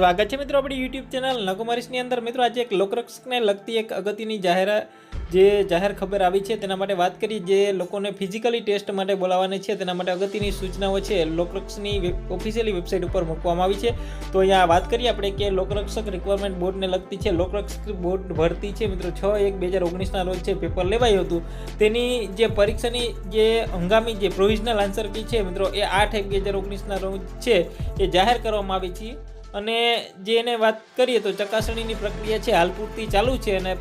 સ્વાગત છે મિત્રો આપણી યુટ્યુબ ચેનલ નકુમારીશની અંદર. મિત્રો, આજે એક લોકરક્ષકને લગતી એક અગત્યની જાહેરાત જે જાહેર ખબર આવી છે તેના માટે વાત કરી જે લોકોને ફિઝિકલી ટેસ્ટ માટે બોલાવવાની છે તેના માટે અગત્યની સૂચનાઓ છે લોકરક્ષની ઓફિશિયલી વેબસાઇટ ઉપર મૂકવામાં આવી છે. તો અહીંયા વાત કરીએ આપણે કે લોકરક્ષક રિક્વાયરમેન્ટ બોર્ડને લગતી છે. લોકરક્ષક બોર્ડ ભરતી છે મિત્રો, છ એક બે હજાર ઓગણીસના રોજ છે પેપર લેવાયું હતું. તેની જે પરીક્ષાની જે હંગામી જે પ્રોવિઝનલ આન્સર કી છે મિત્રો, એ આઠ એક બે હજાર ઓગણીસના રોજ છે એ જાહેર કરવામાં આવી છે. અને જે એને વાત કરીએ તો ચકાસણીની પ્રક્રિયા છે, હાલ પૂરતી ચાલુ છે અને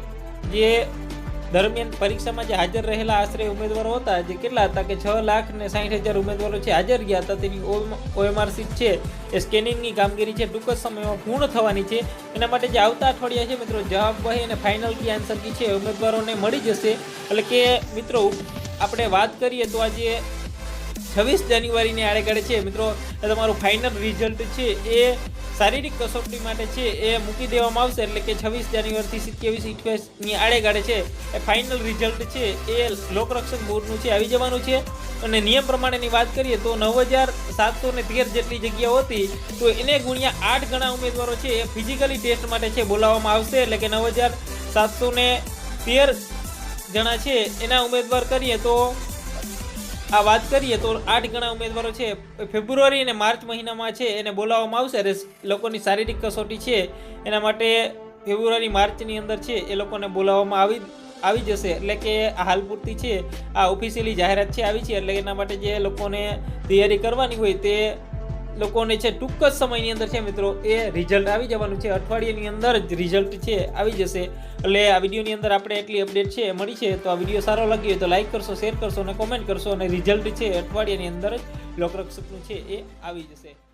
જે દરમિયાન પરીક્ષામાં જે હાજર રહેલા આશરે ઉમેદવારો હતા, જે કેટલા હતા કે છ લાખ ને સાઠ હજાર ઉમેદવારો છે, હાજર ગયા હતા, તેની ઓએમઆર સીટ છે, એ સ્કેનિંગની કામગીરી છે, ટૂંક જ સમયમાં પૂર્ણ થવાની છે. એના માટે જે આવતા અઠવાડિયા છે મિત્રો, જવાબ વહી અને ફાઇનલ કી આન્સર કી છે ઉમેદવારોને મળી જશે. એટલે કે મિત્રો, આપણે વાત કરીએ તો આજે છવ્વીસ જાન્યુઆરીની આડેગાડે છે. મિત્રો તમારું ફાઇનલ રિઝલ્ટ છે. એ શારીરિક કસોટી માટે છે એ મૂકી દેવામાં આવશે, એટલે કે છવ્વીસ જાન્યુઆરીથી સિત્યાવીસ અઠ્યાવીસની આડેગાડે છે. એ ફાઇનલ રિઝલ્ટ છે, એ લોકરક્ષક બોર્ડનું છે, આવી જવાનું છે. અને નિયમ પ્રમાણેની વાત કરીએ તો નવ હજાર સાતસો ને તેર જેટલી જગ્યાઓ હતી, તો એને ગુણ્યા આઠ ગણા ઉમેદવારો છે એ ફિઝિકલી ટેસ્ટ માટે છે બોલાવવામાં આવશે, એટલે કે નવ હજાર સાતસો ને તેર જણા છે એના ઉમેદવાર કરીએ તો આ વાત કરીએ તો આઠ ગણા ઉમેદવારો છે. ફેબ્રુઆરી અને માર્ચ મહિનામાં છે, એને બોલાવવામાં આવશે. અને લોકોની શારીરિક કસોટી છે, એના માટે ફેબ્રુઆરી, માર્ચની અંદર છે, એ લોકોને બોલાવવામાં આવી આવી જશે. એટલે કે હાલ પૂરતી છે, આ ઓફિશિયલી જાહેરાત છે, આવી છે. એટલે એના માટે જે લોકોને તૈયારી કરવાની હોય તે લોકોને છે, ટૂંક જ સમયની અંદર છે મિત્રો, એ રિઝલ્ટ આવી જવાનું છે. અઠવાડિયાની અંદર જ રિઝલ્ટ છે, આવી જશે. એટલે આ વિડીયોની અંદર આપણે એટલી અપડેટ છે મળી છે, તો આ વીડિયો સારો લાગ્યો હોય તો લાઇક કરશો શેર કરશો અને કોમેન્ટ કરશો અને રિઝલ્ટ છે અઠવાડિયાની અંદર જ લોકરક્ષકનું છે એ આવી જશે.